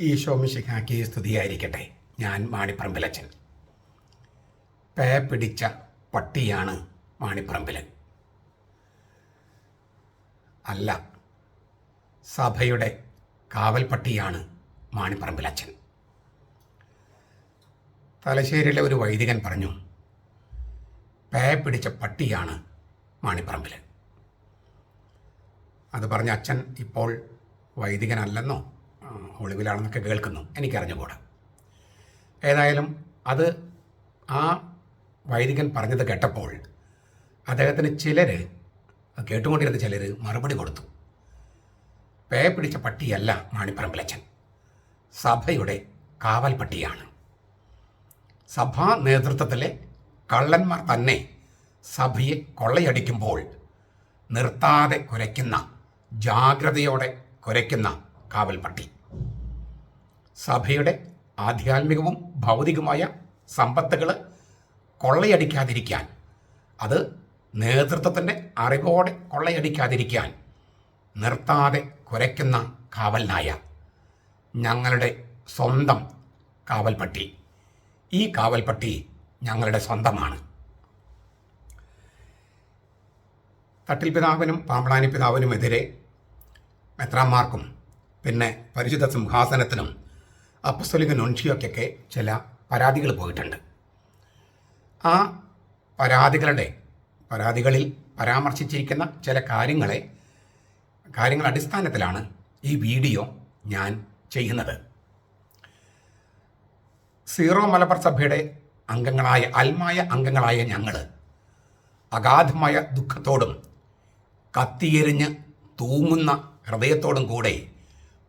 ഈശോമിശിഹാക്കി സ്തുതിയായിരിക്കട്ടെ. ഞാൻ മാണിപ്പറമ്പിലച്ചൻ. പേ പിടിച്ച പട്ടിയാണ് മാണിപ്പറമ്പിലൻ. അല്ല സഭയുടെ കാവൽ പട്ടിയാണ് മാണിപ്പറമ്പിലച്ചൻ. തലശ്ശേരിയിലെ ഒരു വൈദികൻ പറഞ്ഞു പേ പിടിച്ച പട്ടിയാണ് മാണിപ്പറമ്പിലൻ. അത് പറഞ്ഞ അച്ഛൻ ഇപ്പോൾ വൈദികനല്ലെന്നോ? ഒളിവിലാണെന്നൊക്കെ കേൾക്കുന്നു. എനിക്കറിഞ്ഞുകൂടാ. ഏതായാലും അത് ആ വൈദികൻ പറഞ്ഞത് കേട്ടപ്പോൾ അദ്ദേഹത്തിന് ചിലർ കേട്ടുകൊണ്ടിരുന്ന ചിലർ മറുപടി കൊടുത്തു. പേ പിടിച്ച പട്ടിയല്ല മാണിപ്പറമ്പിലച്ചൻ. സഭയുടെ കാവൽ പട്ടിയാണ് സഭാ നേതൃത്വത്തിലെ കള്ളന്മാർ തന്നെ സഭയെ കൊള്ളയടിക്കുമ്പോൾ നിർത്താതെ കുരയ്ക്കുന്ന ജാഗ്രതയോടെ കുരയ്ക്കുന്ന കാവൽപ്പട്ടി. സഭയുടെ ആധ്യാത്മികവും ഭൗതികമായ സമ്പത്തുകൾ കൊള്ളയടിക്കാതിരിക്കാൻ അത് നേതൃത്വത്തിന്റെ അറിവോടെ കൊള്ളയടിക്കാതിരിക്കാൻ നിർത്താതെ കുരയ്ക്കുന്ന കാവൽനായ ഞങ്ങളുടെ സ്വന്തം കാവൽപ്പട്ടി. ഈ കാവൽപ്പട്ടി ഞങ്ങളുടെ സ്വന്തമാണ്. തട്ടിൽ പിതാവിനും പാമ്പളാനി പിതാവിനുമെതിരെ മെത്രാന്മാർക്കും പിന്നെ പരിശുദ്ധ സിംഹാസനത്തിനും അപ്പസ്തലിക നൊൻഷിയൊക്കെ ചില പരാതികൾ പോയിട്ടുണ്ട്. ആ പരാതികളുടെ പരാതികളിൽ പരാമർശിച്ചിരിക്കുന്ന ചില കാര്യങ്ങളെ കാര്യങ്ങൾ അടിസ്ഥാനത്തിലാണ് ഈ വീഡിയോ ഞാൻ ചെയ്യുന്നത്. സീറോ മലബാർ സഭയുടെ അംഗങ്ങളായ അൽമായ അംഗങ്ങളായ ഞങ്ങൾ അഗാധമായ ദുഃഖത്തോടും കത്തിയെരിഞ്ഞ് തൂങ്ങുന്ന ഹൃദയത്തോടും കൂടെ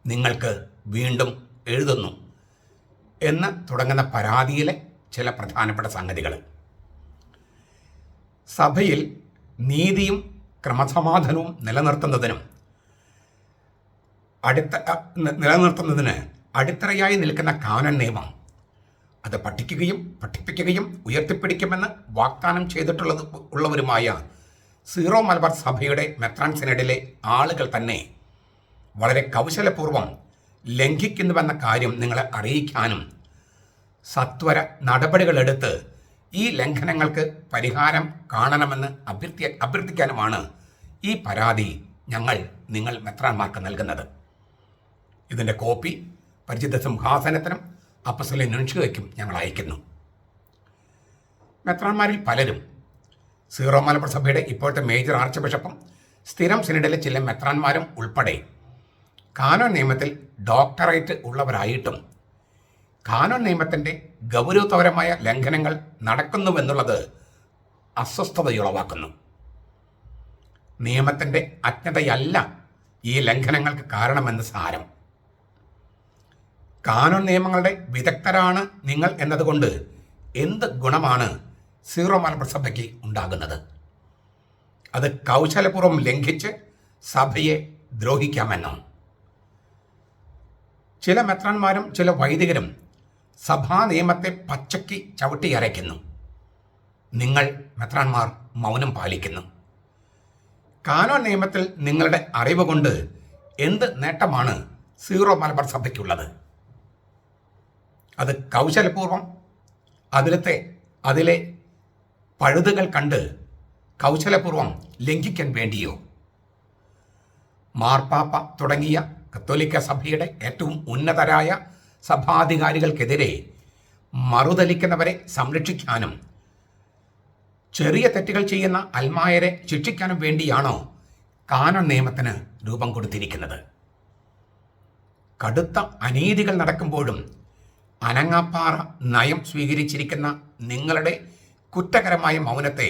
നിങ്ങൾക്ക് വീണ്ടും എഴുതുന്നു. എന്ന് തുടങ്ങുന്ന പരാതിയിലെ ചില പ്രധാനപ്പെട്ട സംഗതികൾ. സഭയിൽ നീതിയും ക്രമസമാധാനവും നിലനിർത്തുന്നതിനും അടുത്ത നിലനിർത്തുന്നതിന് അടിത്തറയായി നിൽക്കുന്ന കാനൻ നിയമം അത് പഠിക്കുകയും പഠിപ്പിക്കുകയും ഉയർത്തിപ്പിടിക്കുമെന്ന് വാഗ്ദാനം ചെയ്തിട്ടുള്ളത് ഉള്ളവരുമായ സീറോ മലബാർ സഭയുടെ മെത്രാൻ സിനഡിലെ ആളുകൾ തന്നെ വളരെ കൗശലപൂർവം ലംഘിക്കുന്നുവെന്ന കാര്യം നിങ്ങളെ അറിയിക്കാനും സത്വര നടപടികളെടുത്ത് ഈ ലംഘനങ്ങൾക്ക് പരിഹാരം കാണണമെന്ന് അഭ്യർത്ഥി അഭ്യർത്ഥിക്കാനുമാണ് ഈ പരാതി ഞങ്ങൾ നിങ്ങൾ മെത്രാന്മാർക്ക് നൽകുന്നത്. ഇതിന്റെ കോപ്പി പരിചിത സിംഹാസനത്തിനും അപ്പസലെ നുൻഷുവയ്ക്കും ഞങ്ങൾ അയക്കുന്നു മെത്രാന്മാരിൽ പലരും സീറോ മലബാർ സഭയുടെ ഇപ്പോഴത്തെ മേജർ ആർച്ച് ബിഷപ്പും സ്ഥിരം സിനഡിലെ ചില മെത്രാന്മാരും ഉൾപ്പെടെ കാനോൻ നിയമത്തിൽ ഡോക്ടറേറ്റ് ഉള്ളവരായിട്ടും കാനോൻ നിയമത്തിന്റെ ഗൗരവതരമായ ലംഘനങ്ങൾ നടക്കുന്നുവെന്നുള്ളത് അസ്വസ്ഥതയുളവാക്കുന്നു. നിയമത്തിന്റെ അജ്ഞതയല്ല ഈ ലംഘനങ്ങൾക്ക് കാരണമെന്ന് സാരം. കാനൂൺ നിയമങ്ങളുടെ വിദഗ്ധരാണ് നിങ്ങൾ എന്നതുകൊണ്ട് എന്ത് ഗുണമാണ് സീറോ മലബാർ സഭയ്ക്ക് ഉണ്ടാകുന്നത്? അത് കൗശലപൂർവം ലംഘിച്ച് സഭയെ ദ്രോഹിക്കാമെന്നോ? ചില മെത്രാന്മാരും ചില വൈദികരും സഭാ നിയമത്തെ പച്ചയ്ക്ക് ചവിട്ടിയരയ്ക്കുന്നു നിങ്ങൾ മെത്രാന്മാർ മൗനം പാലിക്കുന്നു. കാനോൻ നിയമത്തിൽ നിങ്ങളുടെ അറിവ് കൊണ്ട് എന്ത് നേട്ടമാണ് സീറോ മലബാർ സഭയ്ക്കുള്ളത്? അത് കൗശലപൂർവം അതിലത്തെ അതിലെ പഴുതുകൾ കണ്ട് കൗശലപൂർവം ലംഘിക്കാൻ വേണ്ടിയോ? മാർപ്പാപ്പ തുടങ്ങിയ കത്തോലിക്ക സഭയുടെ ഏറ്റവും ഉന്നതരായ സഭാധികാരികൾക്കെതിരെ മറുതലിക്കുന്നവരെ സംരക്ഷിക്കാനും ചെറിയ തെറ്റുകൾ ചെയ്യുന്ന അൽമായരെ ശിക്ഷിക്കാനും വേണ്ടിയാണോ കാനൺ നിയമത്തിന് രൂപം കൊടുത്തിരിക്കുന്നത്? കടുത്ത അനീതികൾ നടക്കുമ്പോഴും അനങ്ങാപ്പാറ നയം സ്വീകരിച്ചിരിക്കുന്ന നിങ്ങളുടെ കുറ്റകരമായ മൗനത്തെ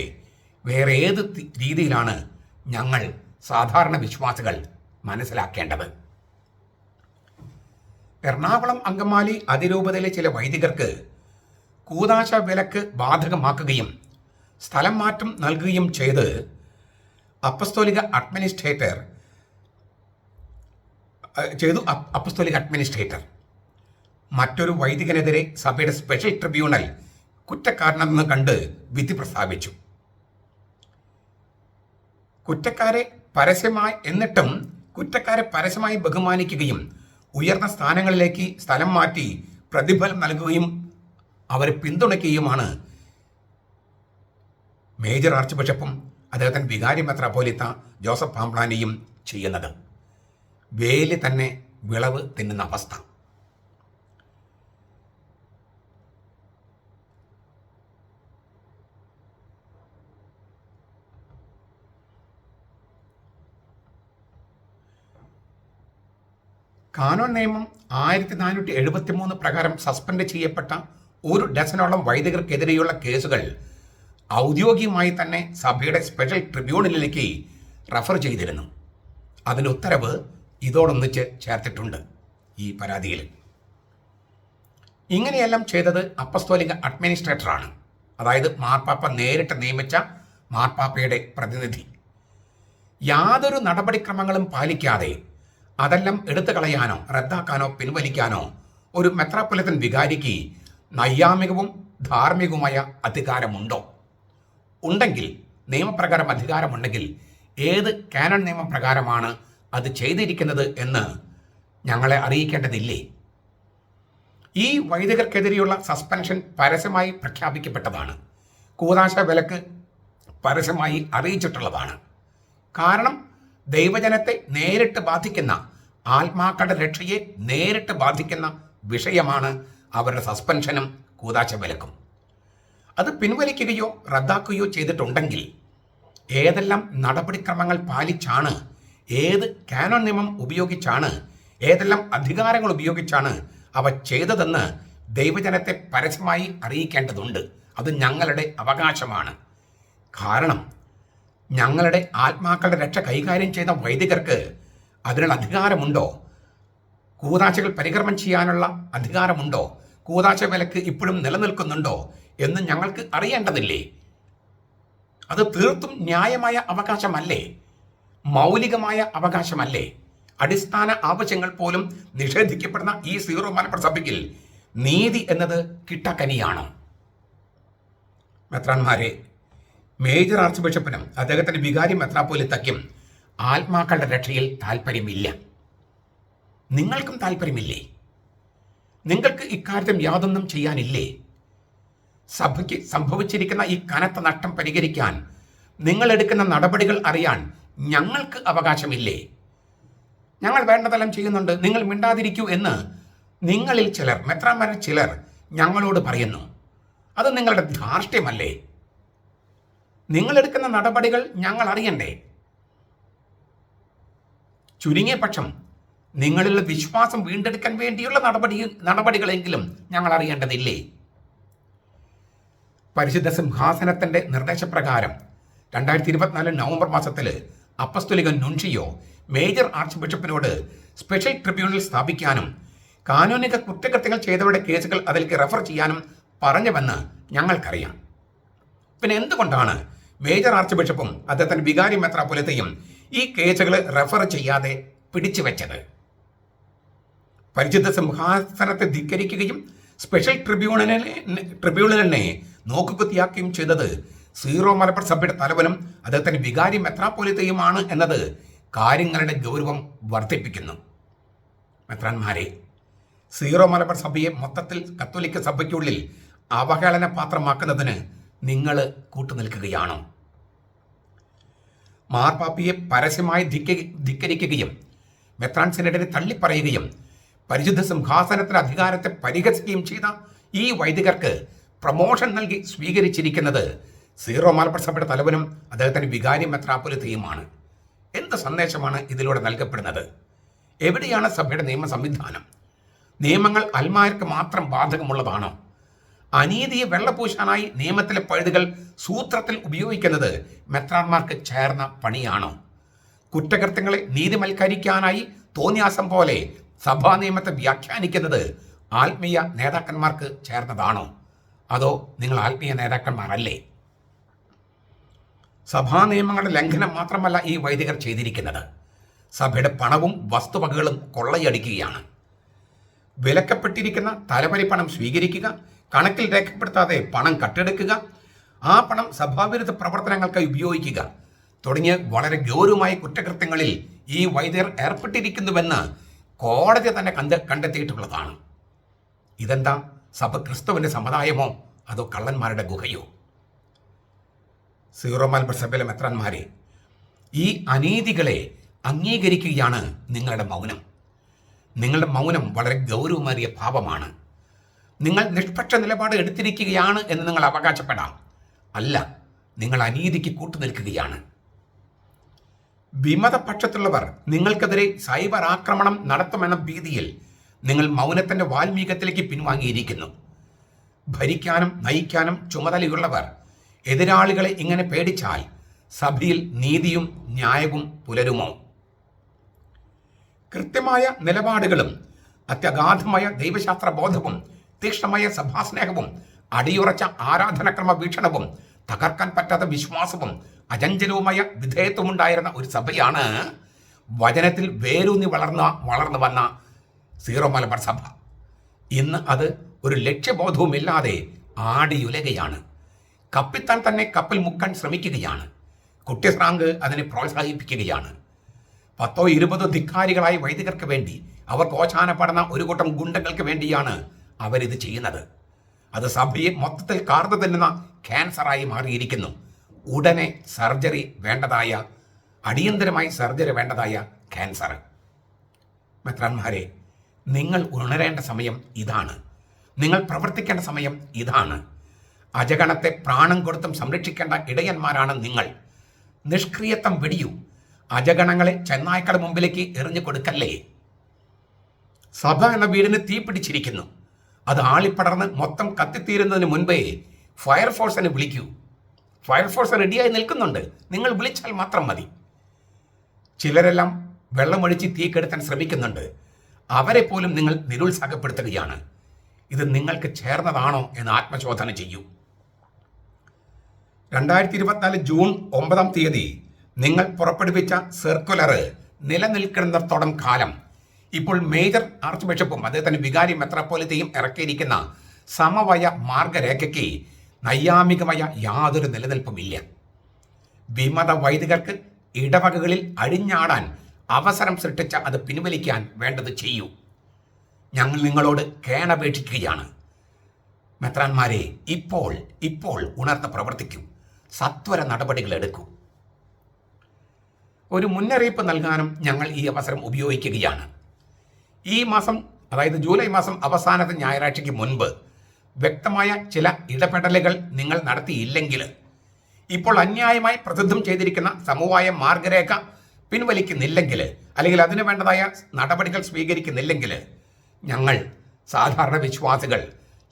വേറെ ഏത് രീതിയിലാണ് ഞങ്ങൾ സാധാരണ വിശ്വാസികൾ മനസ്സിലാക്കേണ്ടത്. എറണാകുളം അങ്കമാലി അതിരൂപതയിലെ ചില വൈദികർക്ക് കൂതാശ വിലക്ക് ബാധകമാക്കുകയും സ്ഥലം മാറ്റം നൽകുകയും ചെയ്ത് അപ്പസ്തോലിക അഡ്മിനിസ്ട്രേറ്റർ ചെയ്തു അപ്- അപ്പസ്തോലിക അഡ്മിനിസ്ട്രേറ്റർ. മറ്റൊരു വൈദികനെതിരെ സഭയുടെ സ്പെഷ്യൽ ട്രിബ്യൂണൽ കുറ്റക്കാരനെന്ന് കണ്ട് വിധി പ്രസ്താവിച്ചു. കുറ്റക്കാരെ പരസ്യമായി എന്നിട്ടും കുറ്റക്കാരെ പരസ്യമായി ബഹുമാനിക്കുകയും ഉയർന്ന സ്ഥാനങ്ങളിലേക്ക് സ്ഥലം മാറ്റി പ്രതിഫലം നൽകുകയും അവരെ പിന്തുണയ്ക്കുകയുമാണ് മേജർ ആർച്ച് ബിഷപ്പും അദ്ദേഹത്തിന്റെ വികാരി മെത്രാപോലിത്ത ജോസഫ് പാംപ്ലാനിയും ചെയ്യുന്നത്. വേലി തന്നെ വിളവ് തിന്നുന്ന അവസ്ഥ. കാനോൻ നിയമം ആയിരത്തി നാനൂറ്റി എഴുപത്തി മൂന്ന് പ്രകാരം സസ്പെൻഡ് ചെയ്യപ്പെട്ട ഒരു ഡസനോളം വൈദികർക്കെതിരെയുള്ള കേസുകൾ ഔദ്യോഗികമായി തന്നെ സഭയുടെ സ്പെഷ്യൽ ട്രിബ്യൂണലിലേക്ക് റഫർ ചെയ്തിരുന്നു. അതിന് ഉത്തരവ് ഇതോടൊന്നിച്ച് ചേർത്തിട്ടുണ്ട് ഈ പരാതിയിൽ. ഇങ്ങനെയെല്ലാം ചെയ്തത് അപ്പസ്തോലിക അഡ്മിനിസ്ട്രേറ്ററാണ്. അതായത് മാർപ്പാപ്പ നേരിട്ട് നിയമിച്ച മാർപ്പാപ്പയുടെ പ്രതിനിധി. യാതൊരു നടപടിക്രമങ്ങളും പാലിക്കാതെ അതെല്ലാം എടുത്തു കളയാനോ റദ്ദാക്കാനോ പിൻവലിക്കാനോ ഒരു മെത്രാപ്പൊലിത്തൻ വികാരിക്ക് നൈയാമികവും ധാർമ്മികവുമായ അധികാരമുണ്ടോ? ഉണ്ടെങ്കിൽ നിയമപ്രകാരം അധികാരമുണ്ടെങ്കിൽ ഏത് കാനൺ നിയമപ്രകാരമാണ് അത് ചെയ്തിരിക്കുന്നത് എന്ന് ഞങ്ങളെ അറിയിക്കേണ്ടതില്ലേ? ഈ വൈദികർക്കെതിരെയുള്ള സസ്പെൻഷൻ പരസ്യമായി പ്രഖ്യാപിക്കപ്പെട്ടതാണ്. കൂതാശ വിലക്ക് പരസ്യമായി അറിയിച്ചിട്ടുള്ളതാണ്. കാരണം ദൈവജനത്തെ നേരിട്ട് ബാധിക്കുന്ന ആത്മാക്കളുടെ രക്ഷയെ നേരിട്ട് ബാധിക്കുന്ന വിഷയമാണ് അവരുടെ സസ്പെൻഷനും കൂതാശ വിലക്കും. അത് പിൻവലിക്കുകയോ റദ്ദാക്കുകയോ ചെയ്തിട്ടുണ്ടെങ്കിൽ ഏതെല്ലാം നടപടിക്രമങ്ങൾ പാലിച്ചാണ് ഏത് കാനോൺ നിയമം ഉപയോഗിച്ചാണ് ഏതെല്ലാം അധികാരങ്ങൾ ഉപയോഗിച്ചാണ് അവ ചെയ്തതെന്ന് ദൈവജനത്തെ പരസ്യമായി അറിയിക്കേണ്ടതുണ്ട്. അത് ഞങ്ങളുടെ അവകാശമാണ്. കാരണം ഞങ്ങളുടെ ആത്മാക്കളുടെ രക്ഷ കൈകാര്യം ചെയ്ത വൈദികർക്ക് അതിനുള്ള അധികാരമുണ്ടോ? കൂതാശകൾ പരികർമ്മം ചെയ്യാനുള്ള അധികാരമുണ്ടോ? കൂതാശ വിലക്ക് ഇപ്പോഴും നിലനിൽക്കുന്നുണ്ടോ എന്ന് ഞങ്ങൾക്ക് അറിയേണ്ടതില്ലേ? അത് തീർത്തും ന്യായമായ അവകാശമല്ലേ? മൗലികമായ അവകാശമല്ലേ? അടിസ്ഥാന ആവശ്യങ്ങൾ പോലും നിഷേധിക്കപ്പെടുന്ന ഈ സീറോ മലപ്പുറം സഭയ്ക്കിൽ നീതി എന്നത് കിട്ടക്കനിയാണ്. മെത്രാന്മാരെ മേജർ ആർച്ച് ബിഷപ്പിനും അദ്ദേഹത്തിന്റെ വികാരി മെത്രാപ്പോലിത്തയ്ക്കും ആത്മാക്കളുടെ രക്ഷയിൽ താല്പര്യമില്ല നിങ്ങൾക്കും താല്പര്യമില്ലേ നിങ്ങൾക്ക് ഇക്കാര്യത്തിൽ യാതൊന്നും ചെയ്യാനില്ലേ? സഭയ്ക്ക് സംഭവിച്ചിരിക്കുന്ന ഈ കനത്ത നഷ്ടം പരിഹരിക്കാൻ നിങ്ങൾ എടുക്കുന്ന നടപടികൾ അറിയാൻ ഞങ്ങൾക്ക് അവകാശമില്ലേ? ഞങ്ങൾ വേണ്ടതെല്ലാം ചെയ്യുന്നുണ്ട്. നിങ്ങൾ മിണ്ടാതിരിക്കൂ എന്ന് നിങ്ങളിൽ ചിലർ മെത്രാന്മാരിൽ ചിലർ ഞങ്ങളോട് പറയുന്നു. അത് നിങ്ങളുടെ ധാർഷ്ട്യമല്ലേ? നിങ്ങൾ എടുക്കുന്ന നടപടികൾ ഞങ്ങൾ അറിയണ്ടേ ചുരുങ്ങിയ പക്ഷം നിങ്ങളിലുള്ള വിശ്വാസം വീണ്ടെടുക്കാൻ വേണ്ടിയുള്ള നടപടി നടപടികളെങ്കിലും ഞങ്ങൾ അറിയേണ്ടതില്ലേ പരിശുദ്ധ സിംഹാസനത്തിന്റെ നിർദ്ദേശപ്രകാരം രണ്ടായിരത്തി ഇരുപത്തിനാല് നവംബർ മാസത്തിൽ അപ്പസ്തുലിക നുൻഷിയോ മേജർ ആർച്ച് ബിഷപ്പിനോട് സ്പെഷ്യൽ ട്രിബ്യൂണൽ സ്ഥാപിക്കാനും കാനൂനിക കുറ്റകൃത്യങ്ങൾ ചെയ്തവരുടെ കേസുകൾ അതിലേക്ക് റെഫർ ചെയ്യാനും പറഞ്ഞുവെന്ന് ഞങ്ങൾക്കറിയാം. പിന്നെ എന്തുകൊണ്ടാണ് മേജർ ആർച്ച് ബിഷപ്പും അദ്ദേഹത്തിന്റെ വികാരി മെത്രാപൊലിത്തയും ഈ കേസുകൾ റെഫർ ചെയ്യാതെ പിടിച്ചു വെച്ചത്. പരിശുദ്ധ സിംഹാസനത്തെ ധിക്കരിക്കുകയും സ്പെഷ്യൽ ട്രിബ്യൂണലിനെ ട്രിബ്യൂണലിനെ നോക്കുകുത്തിയാക്കുകയും ചെയ്തത് സീറോ മലപ്പുറം സഭയുടെ തലവനും അദ്ദേഹത്തിന്റെ വികാരി മെത്രാപൊലിത്തയുമാണ് എന്നത് കാര്യങ്ങളുടെ ഗൗരവം വർദ്ധിപ്പിക്കുന്നു. മെത്രാന്മാരെ സീറോ മലബാർ സഭയെ മൊത്തത്തിൽ കത്തോലിക്ക സഭയ്ക്കുള്ളിൽ അവഹേളന പാത്രമാക്കുന്നതിന് നിങ്ങൾ കൂട്ടുനിൽക്കുകയാണോ? മാർപ്പാപ്പിയെ പരസ്യമായി ധിക്ക ധിക്കരിക്കുകയും മെത്രാൻ സെനറ്റിനെ തള്ളിപ്പറയുകയും പരിശുദ്ധ സിംഹാസനത്തിന് അധികാരത്തെ പരിഹസിക്കുകയും ചെയ്ത ഈ വൈദികർക്ക് പ്രമോഷൻ നൽകി സ്വീകരിച്ചിരിക്കുന്നത് സീറോ മലബാർ സഭയുടെ തലവനും അദ്ദേഹത്തിന്റെ വികാരി മെത്രാപൊലിത്തയുമാണ് എന്ത് സന്ദേശമാണ് ഇതിലൂടെ നൽകപ്പെടുന്നത്? എവിടെയാണ് സഭയുടെ നിയമ സംവിധാനം നിയമങ്ങൾ അൽമാർക്ക് മാത്രം ബാധകമുള്ളതാണോ? അനീതിയെ വെള്ളപൂശാനായി നിയമത്തിലെ പഴുതുകൾ സൂത്രത്തിൽ ഉപയോഗിക്കുന്നത് മെത്രാന്മാർക്ക് ചേർന്ന പണിയാണോ? കുറ്റകൃത്യങ്ങളെ നീതിമൽക്കരിക്കാനായി തോന്നിയാസം പോലെ സഭാ നിയമത്തെ വ്യാഖ്യാനിക്കുന്നത് ആത്മീയ നേതാക്കന്മാർക്ക് ചേർന്നതാണോ? അതോ നിങ്ങൾ ആത്മീയ നേതാക്കന്മാരല്ലേ? സഭാ നിയമങ്ങളുടെ ലംഘനം മാത്രമല്ല ഈ വൈദികർ ചെയ്തിരിക്കുന്നത്. സഭയുടെ പണവും വസ്തുവകകളും കൊള്ളയടിക്കുകയാണ്. വിലക്കപ്പെട്ടിരിക്കുന്ന തലവരി പണം സ്വീകരിക്കുക കണക്കിൽ രേഖപ്പെടുത്താതെ പണം കട്ടെടുക്കുക ആ പണം സഭാവിരുദ്ധ പ്രവർത്തനങ്ങൾക്കായി ഉപയോഗിക്കുക തുടങ്ങിയ വളരെ ഗൗരവമായ കുറ്റകൃത്യങ്ങളിൽ ഈ വൈദ്യർ ഏർപ്പെട്ടിരിക്കുന്നുവെന്ന് കോടതി തന്നെ കണ്ട് കണ്ടെത്തിയിട്ടുള്ളതാണ്. ഇതെന്താ? സഭ ക്രിസ്തുവിന്റെ സമുദായമോ? അതോ കള്ളന്മാരുടെ ഗുഹയോ? സീറോ മലബാർ സഭയിലെ മെത്രാന്മാരെ ഈ അനീതികളെ അംഗീകരിക്കുകയാണ് നിങ്ങളുടെ മൗനം. നിങ്ങളുടെ മൗനം വളരെ ഗൗരവമേറിയ ഭാവമാണ് നിങ്ങൾ നിഷ്പക്ഷ നിലപാട് എടുത്തിരിക്കുകയാണ് എന്ന് നിങ്ങൾ അവകാശപ്പെടാം. അല്ല നിങ്ങൾ അനീതിക്ക് കൂട്ടുനിൽക്കുകയാണ്. വിമതപക്ഷത്തുള്ളവർ നിങ്ങൾക്കെതിരെ സൈബർ ആക്രമണം നടത്തുമെന്ന ഭീതിയിൽ നിങ്ങൾ മൗനത്തിന്റെ വാൽമീകത്തിലേക്ക് പിൻവാങ്ങിയിരിക്കുന്നു. ഭരിക്കാനും നയിക്കാനും ചുമതലയുള്ളവർ എതിരാളികളെ ഇങ്ങനെ പേടിച്ചാൽ സഭയിൽ നീതിയും ന്യായവും പുലരുമോ? കൃത്യമായ നിലപാടുകളും അത്യഗാധമായ ദൈവശാസ്ത്ര ബോധവും തീക്ഷ്ണമായ സഭാസ്നേഹവും അടിയുറച്ച ആരാധനക്രമ വീക്ഷണവും തകർക്കാൻ പറ്റാത്ത വിശ്വാസവും അചഞ്ചലവുമായ വിധേയത്വമുണ്ടായിരുന്ന ഒരു സഭയാണ് വചനത്തിൽ വേരൂന്നി വളർന്ന വളർന്നു വന്ന സീറോ മലബാർ സഭ. ഇന്ന് അത് ഒരു ലക്ഷ്യബോധവുമില്ലാതെ ആടിയുലകയാണ്. കപ്പിത്താൻ തന്നെ കപ്പൽ മുക്കാൻ ശ്രമിക്കുകയാണ്. കുട്ടിസ്രാങ്ക് അതിനെ പ്രോത്സാഹിപ്പിക്കുകയാണ്. പത്തോ ഇരുപതോ ധിക്കാരികളായ വൈദികർക്ക് വേണ്ടി അവർക്ക് പഠന ഒരു കൂട്ടം ഗുണ്ടകൾക്ക് വേണ്ടിയാണ് അവരിത് ചെയ്യുന്നത്. അത് സഭയെ മൊത്തത്തിൽ കാർന്നു തിന്നുന്ന ക്യാൻസറായി മാറിയിരിക്കുന്നു. ഉടനെ സർജറി വേണ്ടതായ അടിയന്തരമായി സർജറി വേണ്ടതായ ക്യാൻസർ. മെത്രാന്മാരെ നിങ്ങൾ ഉണരേണ്ട സമയം ഇതാണ്. നിങ്ങൾ പ്രവർത്തിക്കേണ്ട സമയം ഇതാണ്. അജഗണത്തെ പ്രാണം കൊടുത്തും സംരക്ഷിക്കേണ്ട ഇടയന്മാരാണ് നിങ്ങൾ. നിഷ്ക്രിയത്വം വെടിയൂ. അജഗണങ്ങളെ ചെന്നായ്ക്കളുടെ മുമ്പിലേക്ക് എറിഞ്ഞു കൊടുക്കല്ലേ. സഭ എന്ന വീടിന് തീ പിടിച്ചിരിക്കുന്നു അത് ആളിപ്പടർന്ന് മൊത്തം കത്തിത്തീരുന്നതിന് മുൻപേ ഫയർഫോഴ്സിനെ വിളിക്കൂ. ഫയർഫോഴ്സ് റെഡിയായി നിൽക്കുന്നുണ്ട്. നിങ്ങൾ വിളിച്ചാൽ മാത്രം മതി. ചിലരെല്ലാം വെള്ളമൊഴിച്ച് തീ കെടുത്താൻ ശ്രമിക്കുന്നുണ്ട്. അവരെ പോലും നിങ്ങൾ നിരുത്സാഹപ്പെടുത്തുകയാണ്. ഇത് നിങ്ങൾക്ക് ചേർന്നതാണോ എന്ന് ആത്മശോധന ചെയ്യൂ. രണ്ടായിരത്തി ഇരുപത്തിനാല് ജൂൺ ഒമ്പതാം തീയതി നിങ്ങൾ പുറപ്പെടുവിച്ച സർക്കുലർ നിലനിൽക്കുന്നിടത്തോളം കാലം ഇപ്പോൾ മേജർ ആർച്ച് ബിഷപ്പും അദ്ദേഹത്തിന്റെ വികാരി മെത്രാപ്പോലിത്തയും ഇറക്കിയിരിക്കുന്ന സമവയ മാർഗരേഖയ്ക്ക് നൈയാമികമായ യാതൊരു നിലനിൽപ്പുമില്ല. വിമത വൈദികർക്ക് ഇടവകകളിൽ അഴിഞ്ഞാടാൻ അവസരം സൃഷ്ടിച്ച അത് പിൻവലിക്കാൻ വേണ്ടത് ചെയ്യൂ. ഞങ്ങൾ നിങ്ങളോട് കേണപേക്ഷിക്കുകയാണ്. മെത്രാന്മാരെ ഇപ്പോൾ ഇപ്പോൾ ഉണർന്ന് പ്രവർത്തിക്കൂ. സത്വര നടപടികൾ എടുക്കൂ. ഒരു മുന്നറിയിപ്പ് നൽകാനും ഞങ്ങൾ ഈ അവസരം ഉപയോഗിക്കുകയാണ്. ഈ മാസം അതായത് ജൂലൈ മാസം അവസാനത്തെ ഞായറാഴ്ചയ്ക്ക് മുൻപ് വ്യക്തമായ ചില ഇടപെടലുകൾ നിങ്ങൾ നടത്തിയില്ലെങ്കിൽ ഇപ്പോൾ അന്യായമായി പ്രസിദ്ധം ചെയ്തിരിക്കുന്ന സമവായ മാർഗരേഖ പിൻവലിക്കുന്നില്ലെങ്കിൽ അല്ലെങ്കിൽ അതിന് വേണ്ടതായ നടപടികൾ സ്വീകരിക്കുന്നില്ലെങ്കിൽ ഞങ്ങൾ സാധാരണ വിശ്വാസികൾ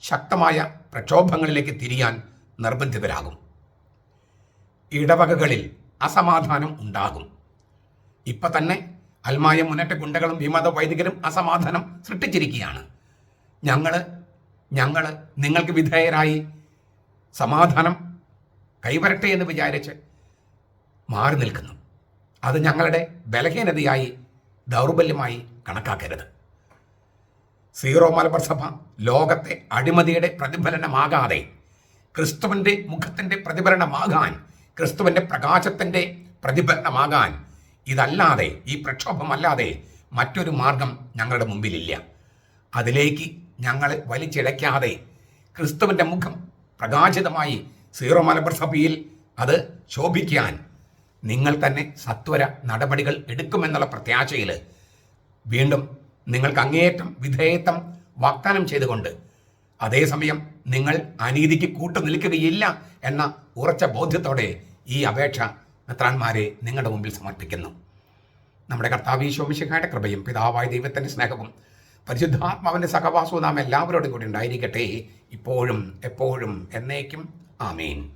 ശക്തമായ പ്രക്ഷോഭങ്ങളിലേക്ക് തിരിയാൻ നിർബന്ധിതരാകും. ഇടവകകളിൽ അസമാധാനം ഉണ്ടാകും. ഇപ്പം തന്നെ അൽമായ മുന്നേറ്റ ഗുണ്ടകളും വിമത വൈദികരും അസമാധാനം സൃഷ്ടിച്ചിരിക്കുകയാണ്. ഞങ്ങൾ ഞങ്ങൾ നിങ്ങൾക്ക് വിധേയരായി സമാധാനം കൈവരട്ടെ എന്ന് വിചാരിച്ച് മാറി നിൽക്കുന്നു. അത് ഞങ്ങളുടെ ബലഹീനതയായി ദൗർബല്യമായി കണക്കാക്കരുത്. സീറോ മലബാർ സഭ ലോകത്തെ അടിമതിയുടെ പ്രതിഫലനമാകാതെ ക്രിസ്തുവിന്റെ മുഖത്തിന്റെ പ്രതിഫലനമാകാൻ ക്രിസ്തുവിന്റെ പ്രകാശത്തിന്റെ പ്രതിഫലനമാകാൻ ഇതല്ലാതെ ഈ പ്രക്ഷോഭമല്ലാതെ മറ്റൊരു മാർഗം ഞങ്ങളുടെ മുമ്പിലില്ല. അതിലേക്ക് ഞങ്ങളെ വലിച്ചിഴയ്ക്കാതെ ക്രിസ്തുവിന്റെ മുഖം പ്രകാശിതമായി സീറോ മലബാർ സഭയിൽ അത് ശോഭിക്കാൻ നിങ്ങൾ തന്നെ സത്വര നടപടികൾ എടുക്കുമെന്നുള്ള പ്രത്യാശയിൽ വീണ്ടും നിങ്ങൾക്ക് അങ്ങേയറ്റം വിധേയത്വം വാഗ്ദാനം ചെയ്തുകൊണ്ട് അതേസമയം നിങ്ങൾ അനീതിക്ക് കൂട്ടു നിൽക്കുകയില്ല എന്ന ഉറച്ച ബോധ്യത്തോടെ ഈ അപേക്ഷ മെത്രാന്മാരെ നിങ്ങളുടെ മുമ്പിൽ സമർപ്പിക്കുന്നു. നമ്മുടെ കർത്താവ് കൃപയും പിതാവായ ദൈവത്തിന്റെ സ്നേഹവും പരിശുദ്ധാത്മാവിന്റെ സഹവാസവും നാം എല്ലാവരോടും കൂടി ഉണ്ടായിരിക്കട്ടെ. ഇപ്പോഴും എപ്പോഴും എന്നേക്കും. ആമീൻ.